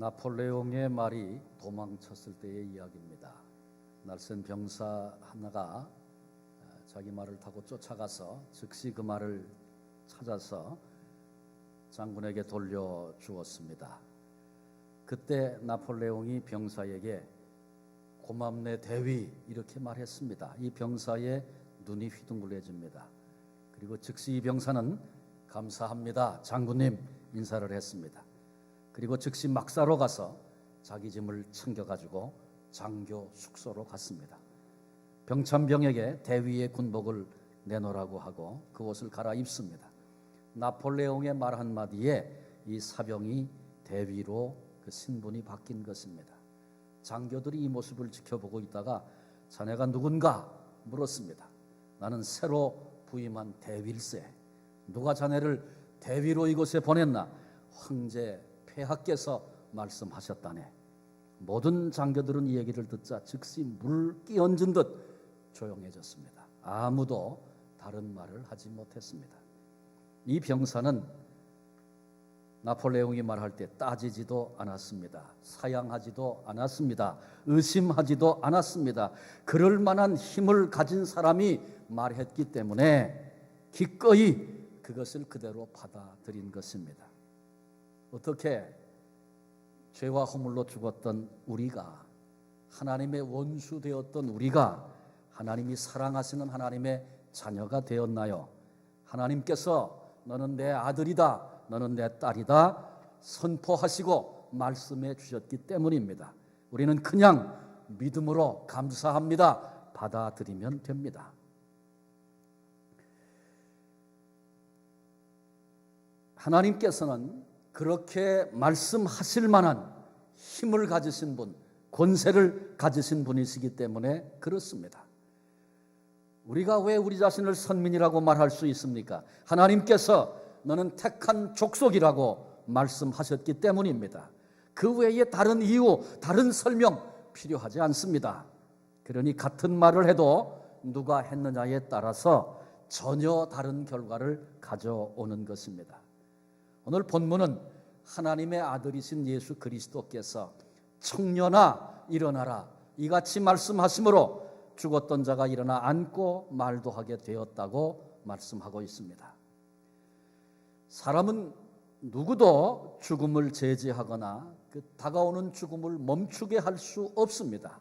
나폴레옹의 말이 도망쳤을 때의 이야기입니다. 날쌘 병사 하나가 어, 자기 말을 타고 쫓아가서 즉시 그 말을 찾아서 장군에게 돌려 주었습니다. 그때 나폴레옹이 병사에게 고맙네 대위 이렇게 말했습니다. 이 병사의 눈이 휘둥그레집니다. 그리고 즉시 이 병사는 감사합니다 장군님 인사를 했습니다. 그리고 즉시 막사로 가서 자기 짐을 챙겨가지고 장교 숙소로 갔습니다. 병찬병에게 대위의 군복을 내놓으라고 하고 그 옷을 갈아입습니다. 나폴레옹의 말 한마디에 이 사병이 대위로 그 신분이 바뀐 것입니다. 장교들이 이 모습을 지켜보고 있다가 자네가 누군가 물었습니다. 나는 새로 부임한 대위일세. 누가 자네를 대위로 이곳에 보냈나? 황제 폐하께서 말씀하셨다네. 모든 장교들은 이 얘기를 듣자 즉시 물 끼얹은 듯 조용해졌습니다. 아무도 다른 말을 하지 못했습니다. 이 병사는 나폴레옹이 말할 때 따지지도 않았습니다. 사양하지도 않았습니다. 의심하지도 않았습니다. 그럴 만한 힘을 가진 사람이 말했기 때문에 기꺼이 그것을 그대로 받아들인 것입니다. 어떻게 죄와 허물로 죽었던 우리가 하나님의 원수 되었던 우리가 하나님이 사랑하시는 하나님의 자녀가 되었나요? 하나님께서 너는 내 아들이다. 너는 내 딸이다. 선포하시고 말씀해 주셨기 때문입니다. 우리는 그냥 믿음으로 감사합니다. 받아들이면 됩니다. 하나님께서는 그렇게 말씀하실 만한 힘을 가지신 분, 권세를 가지신 분이시기 때문에 그렇습니다. 우리가 왜 우리 자신을 선민이라고 말할 수 있습니까? 하나님께서 너는 택한 족속이라고 말씀하셨기 때문입니다. 그 외에 다른 이유, 다른 설명 필요하지 않습니다. 그러니 같은 말을 해도 누가 했느냐에 따라서 전혀 다른 결과를 가져오는 것입니다. 오늘 본문은 하나님의 아들이신 예수 그리스도께서 청년아 일어나라 이같이 말씀하심으로 죽었던 자가 일어나 앉고 말도 하게 되었다고 말씀하고 있습니다. 사람은 누구도 죽음을 제지하거나 그 다가오는 죽음을 멈추게 할 수 없습니다.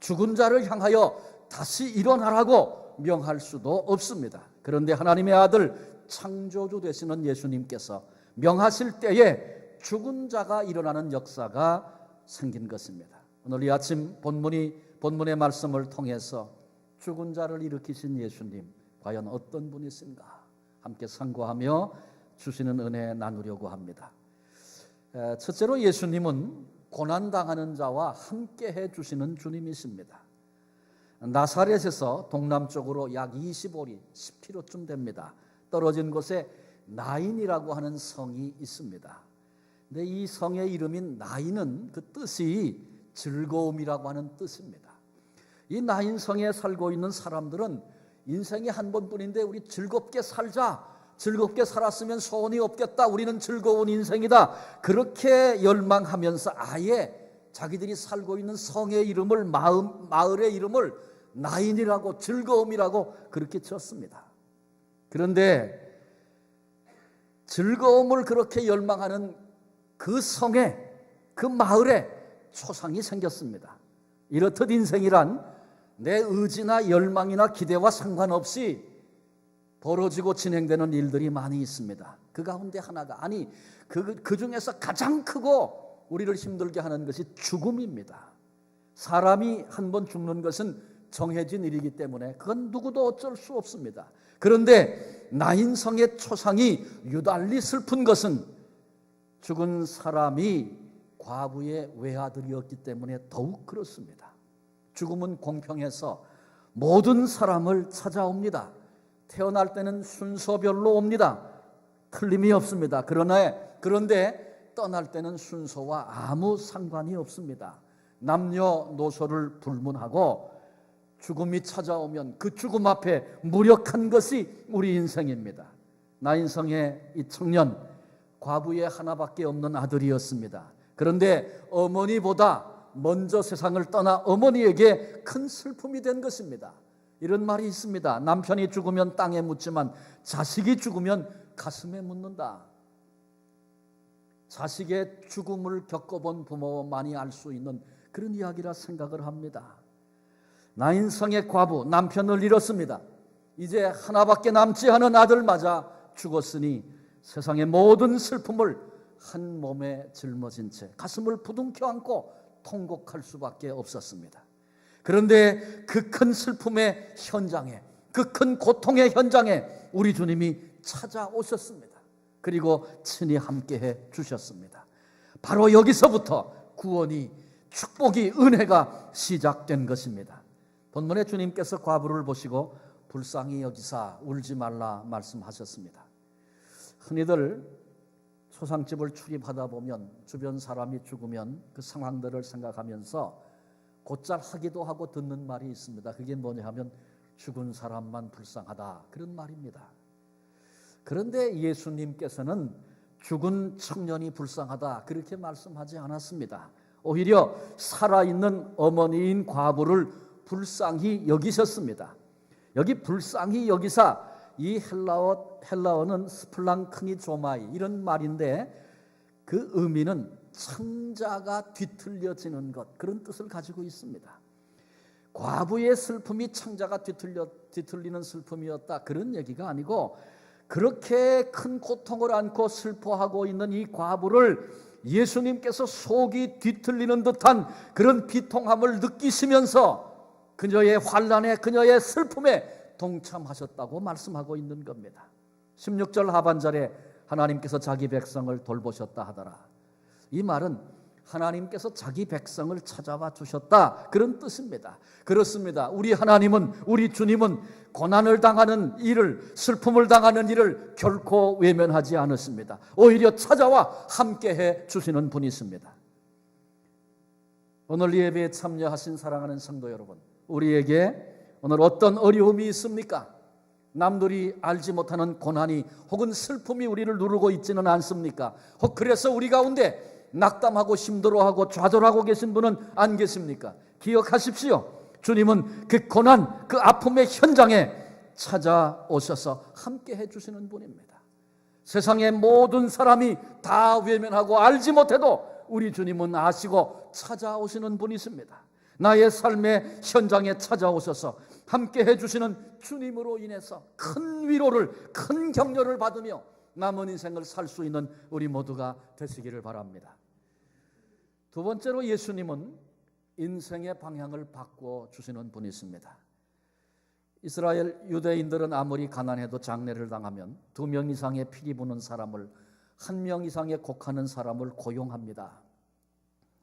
죽은 자를 향하여 다시 일어나라고 명할 수도 없습니다. 그런데 하나님의 아들 창조주 되시는 예수님께서 명하실 때에 죽은 자가 일어나는 역사가 생긴 것입니다. 오늘 이 아침 본문이 본문의 말씀을 통해서 죽은 자를 일으키신 예수님 과연 어떤 분이신가 함께 상고하며 주시는 은혜 나누려고 합니다. 첫째로 예수님은 고난 당하는 자와 함께 해 주시는 주님이십니다. 나사렛에서 동남쪽으로 약 25리 10km쯤 됩니다. 떨어진 곳에 나인이라고 하는 성이 있습니다. 근데 이 성의 이름인 나인은 그 뜻이 즐거움이라고 하는 뜻입니다. 이 나인 성에 살고 있는 사람들은 인생이 한 번뿐인데 우리 즐겁게 살자. 즐겁게 살았으면 소원이 없겠다. 우리는 즐거운 인생이다. 그렇게 열망하면서 아예 자기들이 살고 있는 성의 이름을 마음, 마을의 이름을 나인이라고 즐거움이라고 그렇게 지었습니다. 그런데 즐거움을 그렇게 열망하는 그 성에 그 마을에 초상이 생겼습니다. 이렇듯 인생이란 내 의지나 열망이나 기대와 상관없이 벌어지고 진행되는 일들이 많이 있습니다. 그 가운데 하나가 아니 그, 그 중에서 가장 크고 우리를 힘들게 하는 것이 죽음입니다. 사람이 한 번 죽는 것은 정해진 일이기 때문에 그건 누구도 어쩔 수 없습니다. 그런데 나인성의 초상이 유달리 슬픈 것은 죽은 사람이 과부의 외아들이었기 때문에 더욱 그렇습니다. 죽음은 공평해서 모든 사람을 찾아옵니다. 태어날 때는 순서별로 옵니다. 틀림이 없습니다. 그러나 그런데 떠날 때는 순서와 아무 상관이 없습니다. 남녀 노소를 불문하고 죽음이 찾아오면 그 죽음 앞에 무력한 것이 우리 인생입니다. 나인성의 이 청년 과부의 하나밖에 없는 아들이었습니다. 그런데 어머니보다 먼저 세상을 떠나 어머니에게 큰 슬픔이 된 것입니다. 이런 말이 있습니다. 남편이 죽으면 땅에 묻지만 자식이 죽으면 가슴에 묻는다. 자식의 죽음을 겪어본 부모만이 알 수 있는 그런 이야기라 생각을 합니다. 나인성의 과부 남편을 잃었습니다. 이제 하나밖에 남지 않은 아들 맞아 죽었으니 세상의 모든 슬픔을 한 몸에 짊어진 채 가슴을 부둥켜 안고 통곡할 수밖에 없었습니다. 그런데 그 큰 슬픔의 현장에 그 큰 고통의 현장에 우리 주님이 찾아오셨습니다. 그리고 친히 함께 해 주셨습니다. 바로 여기서부터 구원이 축복이 은혜가 시작된 것입니다. 본문에 주님께서 과부를 보시고 불쌍히 여기사 울지 말라 말씀하셨습니다. 흔히들 초상집을 출입하다 보면 주변 사람이 죽으면 그 상황들을 생각하면서 곧잘 하기도 하고 듣는 말이 있습니다. 그게 뭐냐 하면 죽은 사람만 불쌍하다 그런 말입니다. 그런데 예수님께서는 죽은 청년이 불쌍하다 그렇게 말씀하지 않았습니다. 오히려 살아있는 어머니인 과부를 불쌍히 여기셨습니다. 여기 불쌍히 여기사 이 헬라어 헬라어는 스플랑크니 조마이 이런 말인데 그 의미는 창자가 뒤틀려지는 것 그런 뜻을 가지고 있습니다. 과부의 슬픔이 창자가 뒤틀려 뒤틀리는 슬픔이었다 그런 얘기가 아니고 그렇게 큰 고통을 안고 슬퍼하고 있는 이 과부를 예수님께서 속이 뒤틀리는 듯한 그런 비통함을 느끼시면서 그녀의 환란에 그녀의 슬픔에 동참하셨다고 말씀하고 있는 겁니다. 16절 하반절에 하나님께서 자기 백성을 돌보셨다 하더라. 이 말은 하나님께서 자기 백성을 찾아와 주셨다. 그런 뜻입니다. 그렇습니다. 우리 하나님은, 우리 주님은 고난을 당하는 일을, 슬픔을 당하는 일을 결코 외면하지 않으십니다. 오히려 찾아와 함께해 주시는 분이십니다. 오늘 예배에 참여하신 사랑하는 성도 여러분, 우리에게 오늘 어떤 어려움이 있습니까? 남들이 알지 못하는 고난이 혹은 슬픔이 우리를 누르고 있지는 않습니까? 혹 그래서 우리 가운데 낙담하고 힘들어하고 좌절하고 계신 분은 안 계십니까? 기억하십시오. 주님은 그 고난, 그 아픔의 현장에 찾아오셔서 함께 해주시는 분입니다. 세상의 모든 사람이 다 외면하고 알지 못해도 우리 주님은 아시고 찾아오시는 분이십니다. 나의 삶의 현장에 찾아오셔서 함께 해주시는 주님으로 인해서 큰 위로를, 큰 격려를 받으며 남은 인생을 살 수 있는 우리 모두가 되시기를 바랍니다. 두 번째로 예수님은 인생의 방향을 바꿔 주시는 분이십니다. 이스라엘 유대인들은 아무리 가난해도 장례를 당하면 두 명 이상의 피리 부는 사람을 한 명 이상의 곡하는 사람을 고용합니다.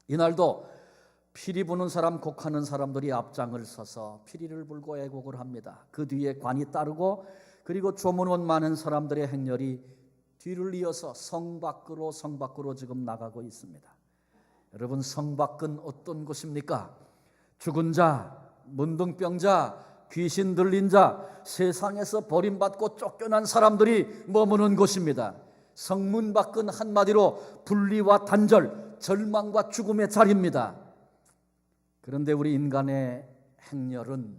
이날도 피리 부는 사람, 곡하는 사람들이 앞장을 서서 피리를 불고 애곡을 합니다. 그 뒤에 관이 따르고 그리고 조문원 많은 사람들의 행렬이 뒤를 이어서 성 밖으로 성 밖으로 지금 나가고 있습니다. 여러분 성 밖은 어떤 곳입니까? 죽은 자, 문둥병자, 귀신 들린 자, 세상에서 버림받고 쫓겨난 사람들이 머무는 곳입니다. 성문 밖은 한마디로 분리와 단절, 절망과 죽음의 자리입니다. 그런데 우리 인간의 행렬은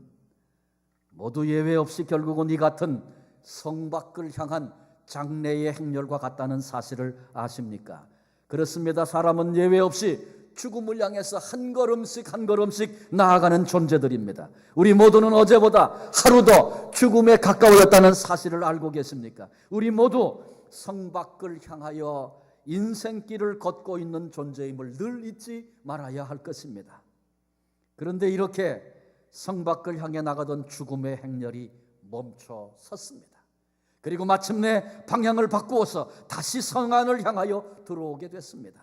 모두 예외 없이 결국은 이 같은 성 밖을 향한 장래의 행렬과 같다는 사실을 아십니까? 그렇습니다. 사람은 예외 없이 죽음을 향해서 한 걸음씩 한 걸음씩 나아가는 존재들입니다. 우리 모두는 어제보다 하루 더 죽음에 가까워졌다는 사실을 알고 계십니까? 우리 모두 성 밖을 향하여 인생길을 걷고 있는 존재임을 늘 잊지 말아야 할 것입니다. 그런데 이렇게 성 밖을 향해 나가던 죽음의 행렬이 멈춰 섰습니다. 그리고 마침내 방향을 바꾸어서 다시 성 안을 향하여 들어오게 됐습니다.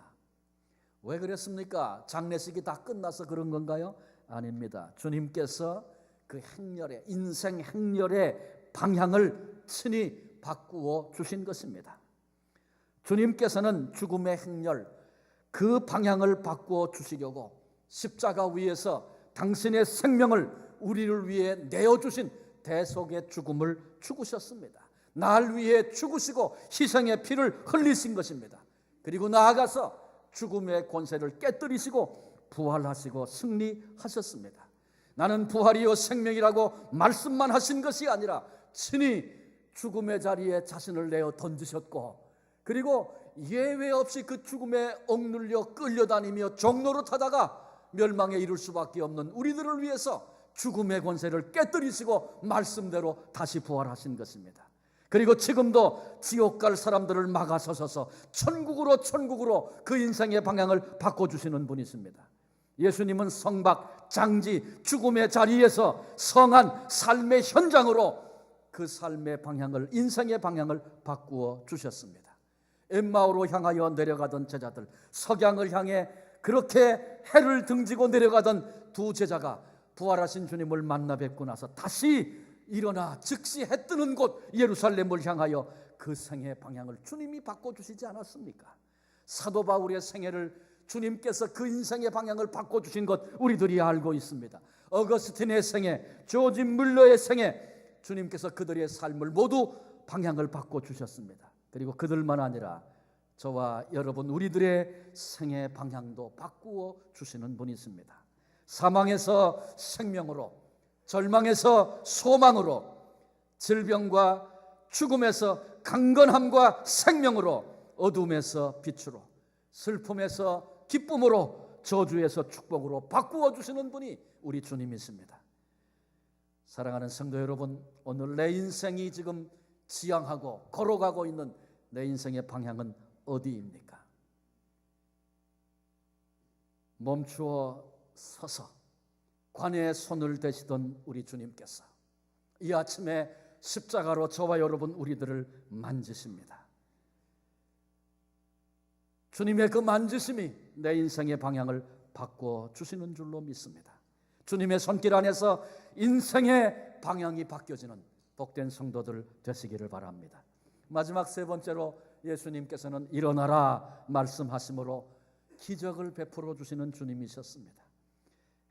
왜 그랬습니까? 장례식이 다 끝나서 그런 건가요? 아닙니다. 주님께서 그 행렬의 인생 행렬의 방향을 친히 바꾸어 주신 것입니다. 주님께서는 죽음의 행렬 그 방향을 바꾸어 주시려고 십자가 위에서 당신의 생명을 우리를 위해 내어 주신 대속의 죽음을 죽으셨습니다. 날 위해 죽으시고 희생의 피를 흘리신 것입니다. 그리고 나아가서 죽음의 권세를 깨뜨리시고 부활하시고 승리하셨습니다. 나는 부활이요 생명이라고 말씀만 하신 것이 아니라 친히 죽음의 자리에 자신을 내어 던지셨고 그리고 예외 없이 그 죽음에 억눌려 끌려다니며 종로로 타다가 멸망에 이를 수밖에 없는 우리들을 위해서 죽음의 권세를 깨뜨리시고 말씀대로 다시 부활하신 것입니다. 그리고 지금도 지옥 갈 사람들을 막아서셔서 천국으로 천국으로 그 인생의 방향을 바꿔주시는 분이십니다. 예수님은 성박, 장지, 죽음의 자리에서 성한 삶의 현장으로 그 삶의 방향을, 인생의 방향을 바꾸어 주셨습니다. 엠마오로 향하여 내려가던 제자들, 석양을 향해 그렇게 해를 등지고 내려가던 두 제자가 부활하신 주님을 만나 뵙고 나서 다시 일어나 즉시 해 뜨는 곳 예루살렘을 향하여 그 생의 방향을 주님이 바꿔 주시지 않았습니까? 사도 바울의 생애를 주님께서 그 인생의 방향을 바꿔 주신 것 우리들이 알고 있습니다. 어거스틴의 생애, 조지 물러의 생애, 주님께서 그들의 삶을 모두 방향을 바꿔 주셨습니다. 그리고 그들만 아니라 저와 여러분 우리들의 생애 방향도 바꾸어 주시는 분이십니다. 사망에서 생명으로, 절망에서 소망으로, 질병과 죽음에서 강건함과 생명으로, 어둠에서 빛으로, 슬픔에서 기쁨으로, 저주에서 축복으로 바꾸어 주시는 분이 우리 주님이십니다. 사랑하는 성도 여러분, 오늘 내 인생이 지금 지향하고 걸어가고 있는 내 인생의 방향은 어디입니까? 멈추어 서서 관에 손을 대시던 우리 주님께서 이 아침에 십자가로 저와 여러분 우리들을 만지십니다. 주님의 그 만지심이 내 인생의 방향을 바꿔 주시는 줄로 믿습니다. 주님의 손길 안에서 인생의 방향이 바뀌어지는 복된 성도들 되시기를 바랍니다. 마지막 세 번째로 예수님께서는 일어나라 말씀하심으로 기적을 베풀어 주시는 주님이셨습니다.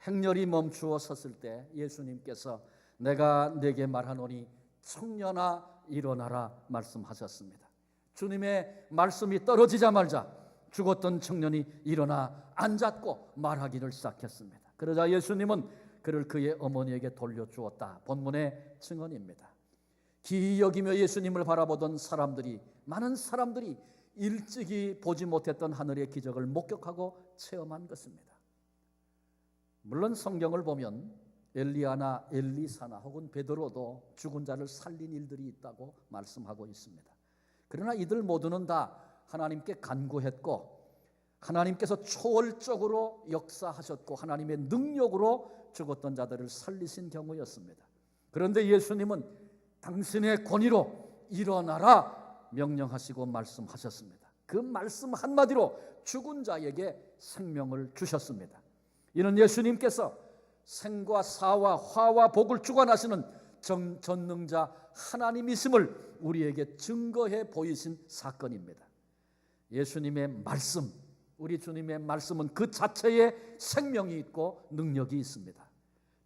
행렬이 멈추어 섰을 때 예수님께서 내가 내게 말하노니 청년아 일어나라 말씀하셨습니다. 주님의 말씀이 떨어지자 말자 죽었던 청년이 일어나 앉았고 말하기를 시작했습니다. 그러자 예수님은 그를 그의 어머니에게 돌려주었다. 본문의 증언입니다. 기이 여기며 예수님을 바라보던 사람들이 많은 사람들이 일찍이 보지 못했던 하늘의 기적을 목격하고 체험한 것입니다. 물론 성경을 보면 엘리야나 엘리사나 혹은 베드로도 죽은 자를 살린 일들이 있다고 말씀하고 있습니다. 그러나 이들 모두는 다 하나님께 간구했고 하나님께서 초월적으로 역사하셨고 하나님의 능력으로 죽었던 자들을 살리신 경우였습니다. 그런데 예수님은 당신의 권위로 일어나라 명령하시고 말씀하셨습니다. 그 말씀 한마디로 죽은 자에게 생명을 주셨습니다. 이는 예수님께서 생과 사와 화와 복을 주관하시는 정, 전능자 하나님이심을 우리에게 증거해 보이신 사건입니다. 예수님의 말씀, 우리 주님의 말씀은 그 자체에 생명이 있고 능력이 있습니다.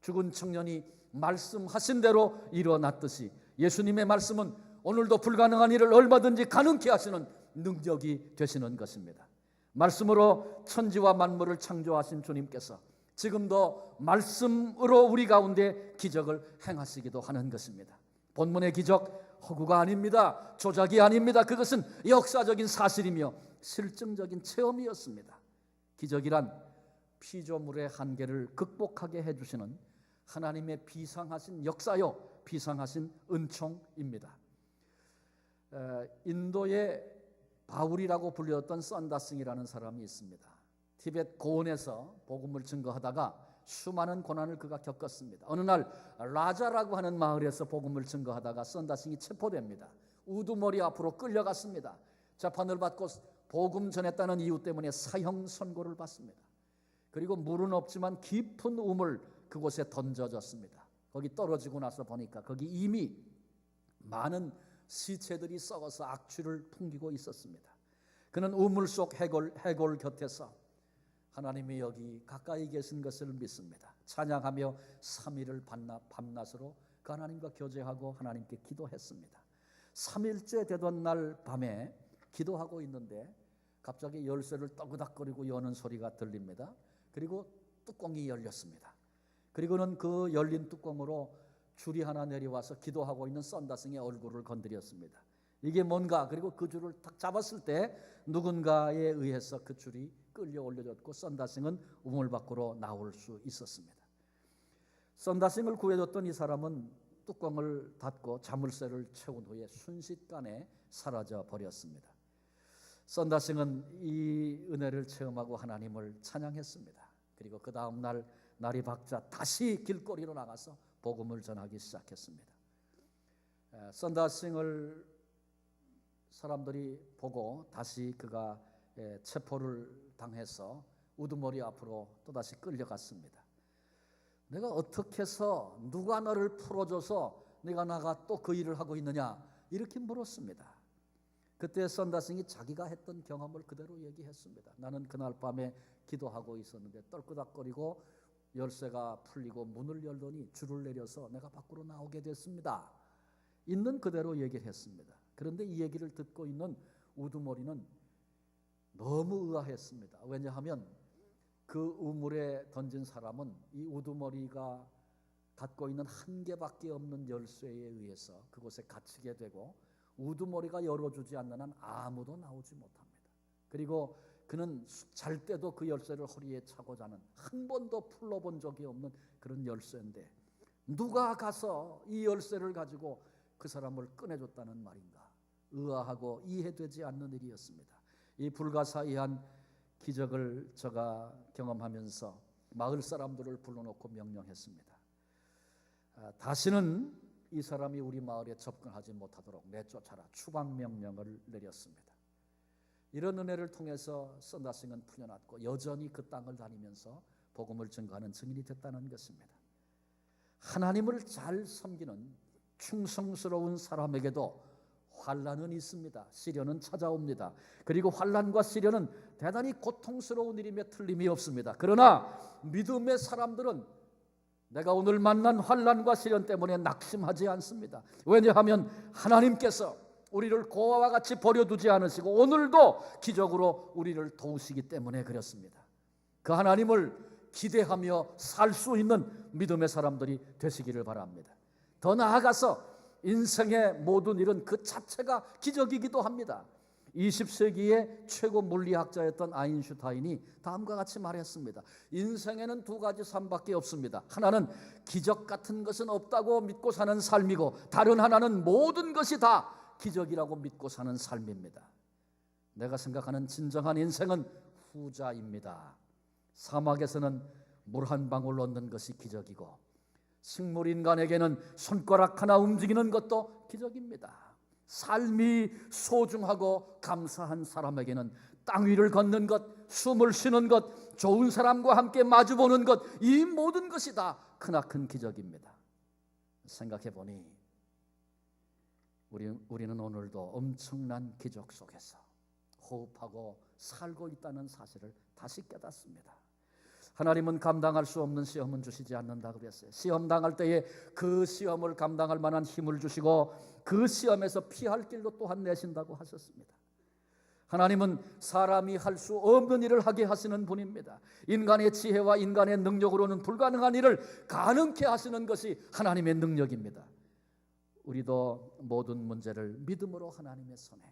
죽은 청년이 말씀하신 대로 일어났듯이 예수님의 말씀은 오늘도 불가능한 일을 얼마든지 가능케 하시는 능력이 되시는 것입니다. 말씀으로 천지와 만물을 창조하신 주님께서 지금도 말씀으로 우리 가운데 기적을 행하시기도 하는 것입니다. 본문의 기적 허구가 아닙니다. 조작이 아닙니다. 그것은 역사적인 사실이며 실증적인 체험이었습니다. 기적이란 피조물의 한계를 극복하게 해주시는 하나님의 비상하신 역사요, 비상하신 은총입니다. 인도의 바울이라고 불렸던 썬다승이라는 사람이 있습니다. 티벳 고원에서 복음을 증거하다가 수많은 고난을 그가 겪었습니다. 어느 날 라자라고 하는 마을에서 복음을 증거하다가 썬다싱이 체포됩니다. 우두머리 앞으로 끌려갔습니다. 재판을 받고 복음 전했다는 이유 때문에 사형 선고를 받습니다. 그리고 물은 없지만 깊은 우물 그곳에 던져졌습니다. 거기 떨어지고 나서 보니까 거기 이미 많은 시체들이 썩어서 악취를 풍기고 있었습니다. 그는 우물 속 해골, 해골 곁에서 하나님이 여기 가까이 계신 것을 믿습니다. 찬양하며 3일을 밤낮으로 그 하나님과 교제하고 하나님께 기도했습니다. 3일째 되던 날 밤에 기도하고 있는데 갑자기 열쇠를 떠그닥거리고 여는 소리가 들립니다. 그리고 뚜껑이 열렸습니다. 그리고는 그 열린 뚜껑으로 줄이 하나 내려와서 기도하고 있는 썬다승의 얼굴을 건드렸습니다. 이게 뭔가 그리고 그 줄을 딱 잡았을 때 누군가에 의해서 그 줄이 끌려 올려졌고 썬다승은 우물 밖으로 나올 수 있었습니다. 썬다싱을 구해줬던 이 사람은 뚜껑을 닫고 자물쇠를 채운 후에 순식간에 사라져 버렸습니다. 썬다싱은 이 은혜를 체험하고 하나님을 찬양했습니다. 그리고 그 다음 날 날이 밝자 다시 길거리로 나가서 복음을 전하기 시작했습니다. 에, 썬다싱을 사람들이 보고 다시 그가 에, 체포를 당해서 우두머리 앞으로 또다시 끌려갔습니다. 내가 어떻게 해서 누가 너를 풀어줘서 내가 나가 또 그 일을 하고 있느냐 이렇게 물었습니다. 그때 썬다싱이 자기가 했던 경험을 그대로 얘기했습니다. 나는 그날 밤에 기도하고 있었는데 떨끄닥거리고 열쇠가 풀리고 문을 열더니 줄을 내려서 내가 밖으로 나오게 됐습니다. 있는 그대로 얘기를 했습니다. 그런데 이 얘기를 듣고 있는 우두머리는 너무 의아했습니다. 왜냐하면 그 우물에 던진 사람은 이 우두머리가 갖고 있는 한 개밖에 없는 열쇠에 의해서 그곳에 갇히게 되고 우두머리가 열어주지 않는 한 아무도 나오지 못합니다. 그리고 그는 잘 때도 그 열쇠를 허리에 차고 자는 한 번도 풀러본 적이 없는 그런 열쇠인데 누가 가서 이 열쇠를 가지고 그 사람을 꺼내줬다는 말인가 의아하고 이해되지 않는 일이었습니다. 이 불가사의한 기적을 저가 경험하면서 마을 사람들을 불러놓고 명령했습니다. 아, 다시는 이 사람이 우리 마을에 접근하지 못하도록 내쫓아라 추방 명령을 내렸습니다. 이런 은혜를 통해서 썬다싱은 풀려났고 여전히 그 땅을 다니면서 복음을 증거하는 증인이 됐다는 것입니다. 하나님을 잘 섬기는 충성스러운 사람에게도 환란은 있습니다. 시련은 찾아옵니다. 그리고 환란과 시련은 대단히 고통스러운 일임에 틀림이 없습니다. 그러나 믿음의 사람들은 내가 오늘 만난 환란과 시련 때문에 낙심하지 않습니다. 왜냐하면 하나님께서 우리를 고아와 같이 버려두지 않으시고 오늘도 기적으로 우리를 도우시기 때문에 그렇습니다. 그 하나님을 기대하며 살 수 있는 믿음의 사람들이 되시기를 바랍니다. 더 나아가서 인생의 모든 일은 그 자체가 기적이기도 합니다. 20세기의 최고 물리학자였던 아인슈타인이 다음과 같이 말했습니다. 인생에는 두 가지 삶밖에 없습니다. 하나는 기적 같은 것은 없다고 믿고 사는 삶이고 다른 하나는 모든 것이 다 기적이라고 믿고 사는 삶입니다. 내가 생각하는 진정한 인생은 후자입니다. 사막에서는 물 한 방울 얻는 것이 기적이고 식물 인간에게는 손가락 하나 움직이는 것도 기적입니다. 삶이 소중하고 감사한 사람에게는 땅 위를 걷는 것, 숨을 쉬는 것, 좋은 사람과 함께 마주보는 것, 이 모든 것이 다 크나큰 기적입니다. 생각해 보니 우리, 우리는 오늘도 엄청난 기적 속에서 호흡하고 살고 있다는 사실을 다시 깨닫습니다. 하나님은 감당할 수 없는 시험은 주시지 않는다 그랬어요. 시험 당할 때에 그 시험을 감당할 만한 힘을 주시고 그 시험에서 피할 길도 또한 내신다고 하셨습니다. 하나님은 사람이 할 수 없는 일을 하게 하시는 분입니다. 인간의 지혜와 인간의 능력으로는 불가능한 일을 가능케 하시는 것이 하나님의 능력입니다. 우리도 모든 문제를 믿음으로 하나님의 손에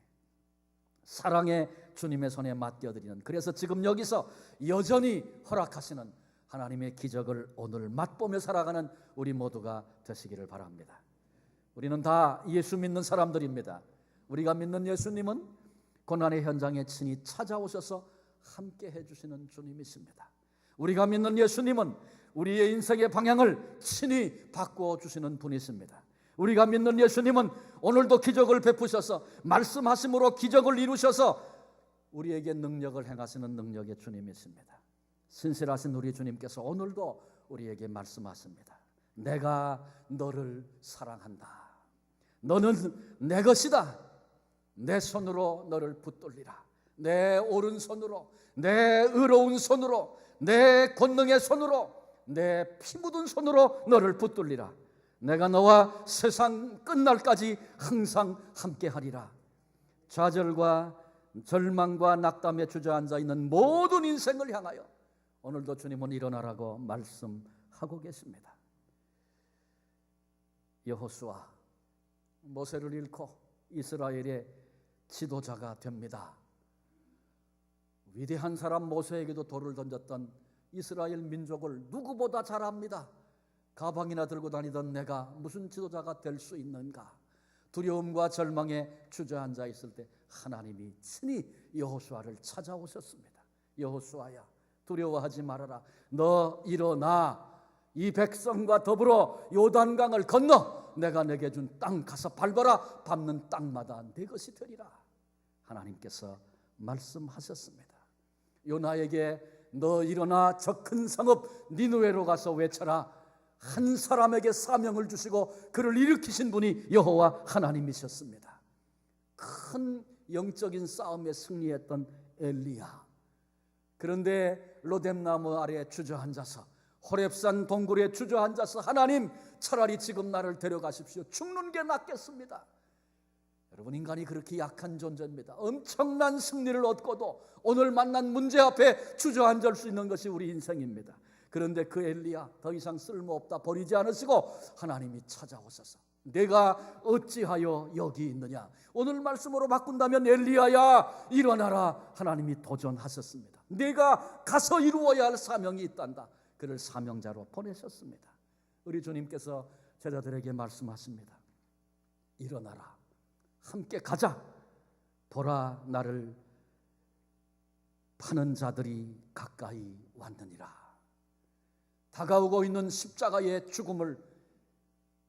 사랑의 주님의 손에 맡겨드리는 그래서 지금 여기서 여전히 허락하시는 하나님의 기적을 오늘 맛보며 살아가는 우리 모두가 되시기를 바랍니다. 우리는 다 예수 믿는 사람들입니다. 우리가 믿는 예수님은 고난의 현장에 친히 찾아오셔서 함께 해주시는 주님이십니다. 우리가 믿는 예수님은 우리의 인생의 방향을 친히 바꾸어 주시는 분이십니다. 우리가 믿는 예수님은 오늘도 기적을 베푸셔서 말씀하심으로 기적을 이루셔서 우리에게 능력을 행하시는 능력의 주님이십니다. 신실하신 우리 주님께서 오늘도 우리에게 말씀하십니다. 내가 너를 사랑한다. 너는 내 것이다. 내 손으로 너를 붙들리라. 내 오른손으로, 내 의로운 손으로, 내 권능의 손으로, 내 피 묻은 손으로 너를 붙들리라. 내가 너와 세상 끝날까지 항상 함께 하리라. 좌절과 절망과 낙담에 주저앉아 있는 모든 인생을 향하여 오늘도 주님은 일어나라고 말씀하고 계십니다. 여호수아 모세를 잃고 이스라엘의 지도자가 됩니다. 위대한 사람 모세에게도 돌을 던졌던 이스라엘 민족을 누구보다 잘 압니다. 가방이나 들고 다니던 내가 무슨 지도자가 될 수 있는가? 두려움과 절망에 주저앉아 있을 때 하나님이 친히 여호수아를 찾아오셨습니다. 여호수아야 두려워하지 말아라. 너 일어나 이 백성과 더불어 요단강을 건너 내가 내게 준 땅 가서 밟아라. 밟는 땅마다 내 것이 되리라. 하나님께서 말씀하셨습니다. 요나에게 너 일어나 저 큰 성읍 니누웨로 가서 외쳐라. 한 사람에게 사명을 주시고 그를 일으키신 분이 여호와 하나님이셨습니다. 큰 영적인 싸움에 승리했던 엘리야. 그런데 로뎀나무 아래 주저앉아서 호렙산 동굴에 주저앉아서 하나님 차라리 지금 나를 데려가십시오. 죽는 게 낫겠습니다. 여러분 인간이 그렇게 약한 존재입니다. 엄청난 승리를 얻고도 오늘 만난 문제 앞에 주저앉을 수 있는 것이 우리 인생입니다. 그런데 그 엘리야 더 이상 쓸모없다 버리지 않으시고 하나님이 찾아오셔서. 내가 어찌하여 여기 있느냐? 오늘 말씀으로 바꾼다면 엘리야야 일어나라. 하나님이 도전하셨습니다. 내가 가서 이루어야 할 사명이 있단다. 그를 사명자로 보내셨습니다. 우리 주님께서 제자들에게 말씀하십니다. 일어나라 함께 가자. 보라 나를 파는 자들이 가까이 왔느니라. 다가오고 있는 십자가의 죽음을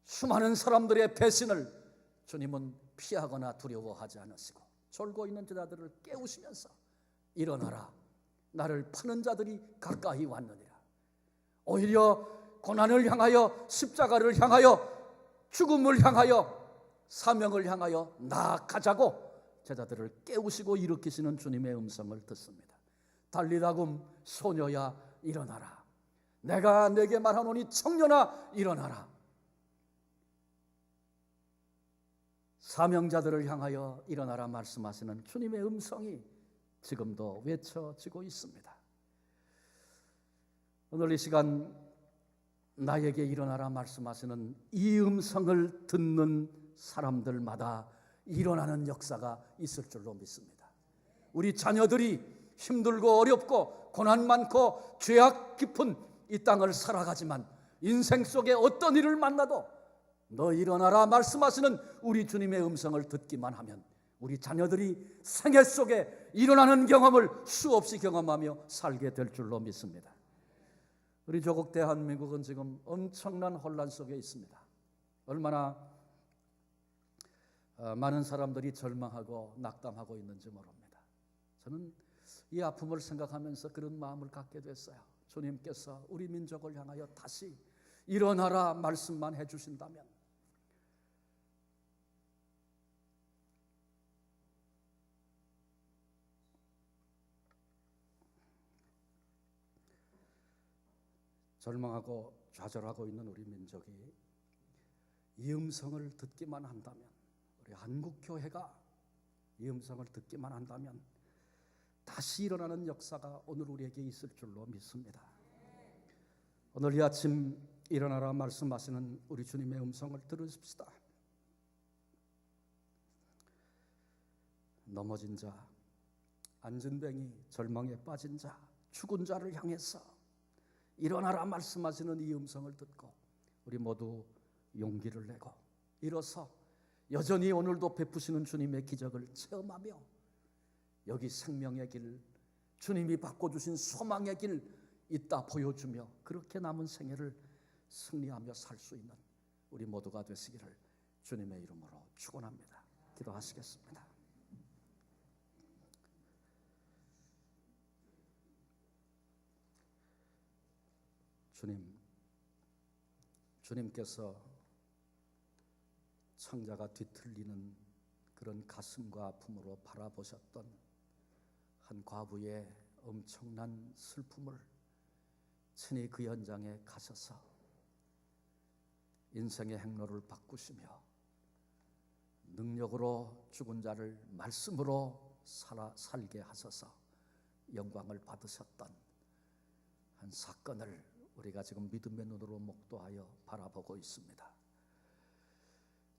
수많은 사람들의 배신을 주님은 피하거나 두려워하지 않으시고 졸고 있는 제자들을 깨우시면서 일어나라. 나를 파는 자들이 가까이 왔느니라. 오히려 고난을 향하여 십자가를 향하여 죽음을 향하여 사명을 향하여 나아가자고 제자들을 깨우시고 일으키시는 주님의 음성을 듣습니다 달리다금 소녀야 일어나라 내가 내게 말하노니 청년아 일어나라. 사명자들을 향하여 일어나라 말씀하시는 주님의 음성이 지금도 외쳐지고 있습니다. 오늘 이 시간 나에게 일어나라 말씀하시는 이 음성을 듣는 사람들마다 일어나는 역사가 있을 줄로 믿습니다. 우리 자녀들이 힘들고 어렵고 고난 많고 죄악 깊은 이 땅을 살아가지만 인생 속에 어떤 일을 만나도 너 일어나라 말씀하시는 우리 주님의 음성을 듣기만 하면 우리 자녀들이 생애 속에 일어나는 경험을 수없이 경험하며 살게 될 줄로 믿습니다. 우리 조국 대한민국은 지금 엄청난 혼란 속에 있습니다. 얼마나 어, 많은 사람들이 절망하고 낙담하고 있는지 모릅니다. 저는 이 아픔을 생각하면서 그런 마음을 갖게 됐어요. 주님께서 우리 민족을 향하여 다시 일어나라 말씀만 해주신다면 절망하고 좌절하고 있는 우리 민족이 이 음성을 듣기만 한다면 우리 한국 교회가 이 음성을 듣기만 한다면 다시 일어나는 역사가 오늘 우리에게 있을 줄로 믿습니다. 오늘 이 아침 일어나라 말씀하시는 우리 주님의 음성을 들으십시다. 넘어진 자, 앉은 뱅이, 절망에 빠진 자, 죽은 자를 향해서 일어나라 말씀하시는 이 음성을 듣고 우리 모두 용기를 내고 일어서 여전히 오늘도 베푸시는 주님의 기적을 체험하며 여기 생명의 길, 주님이 바꿔주신 소망의 길 있다 보여주며 그렇게 남은 생애를 승리하며 살 수 있는 우리 모두가 되시기를 주님의 이름으로 축원합니다. 기도하시겠습니다. 주님, 주님께서 청자가 뒤틀리는 그런 가슴과 아픔으로 바라보셨던 한 과부의 엄청난 슬픔을 친히 그 현장에 가셔서 인생의 행로를 바꾸시며 능력으로 죽은 자를 말씀으로 살아 살게 하셔서 영광을 받으셨던 한 사건을 우리가 지금 믿음의 눈으로 목도하여 바라보고 있습니다.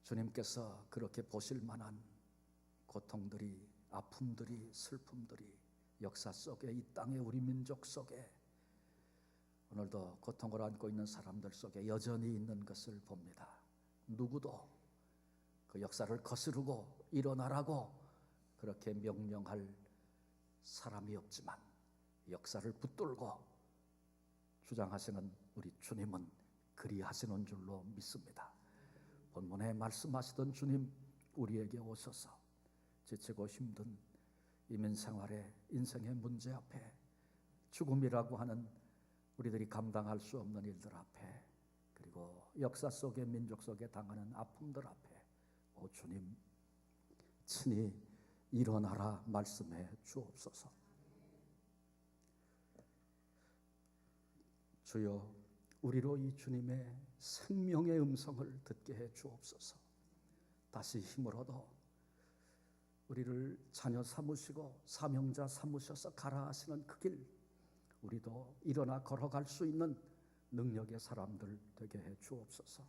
주님께서 그렇게 보실 만한 고통들이 아픔들이 슬픔들이 역사 속에 이 땅의 우리 민족 속에 오늘도 고통을 안고 있는 사람들 속에 여전히 있는 것을 봅니다. 누구도 그 역사를 거스르고 일어나라고 그렇게 명령할 사람이 없지만 역사를 붙들고 주장하시는 우리 주님은 그리하시는 줄로 믿습니다. 본문에 말씀하시던 주님 우리에게 오셔서 지치고 힘든 이민 생활의 인생의 문제 앞에 죽음이라고 하는 우리들이 감당할 수 없는 일들 앞에 그리고 역사 속의 민족 속에 당하는 아픔들 앞에 오 주님 친히 일어나라 말씀해 주옵소서. 주여 우리로 이 주님의 생명의 음성을 듣게 해 주옵소서. 다시 힘을 얻어 우리를 자녀 삼으시고 사명자 삼으셔서 가라 하시는 그 길 우리도 일어나 걸어갈 수 있는 능력의 사람들 되게 해 주옵소서.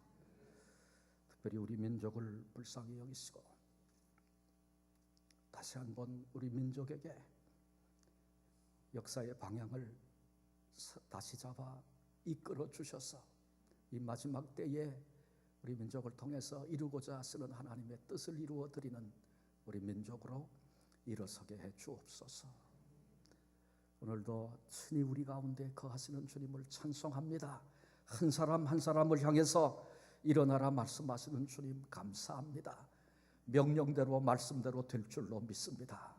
특별히 우리 민족을 불쌍히 여기시고 다시 한번 우리 민족에게 역사의 방향을 다시 잡아 이끌어 주셔서 이 마지막 때에 우리 민족을 통해서 이루고자 하시는 하나님의 뜻을 이루어 드리는 우리 민족으로 일어서게 해 주옵소서. 오늘도 친히 우리 가운데 거하시는 주님을 찬송합니다. 한 사람 한 사람을 향해서 일어나라 말씀하시는 주님 감사합니다. 명령대로 말씀대로 될 줄로 믿습니다.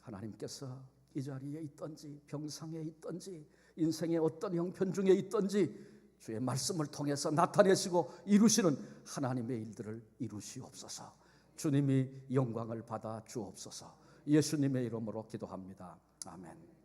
하나님께서 이 자리에 있든지 병상에 있든지 인생의 어떤 형편 중에 있든지 주의 말씀을 통해서 나타내시고 이루시는 하나님의 일들을 이루시옵소서. 주님이 영광을 받아 주옵소서. 예수님의 이름으로 기도합니다. 아멘.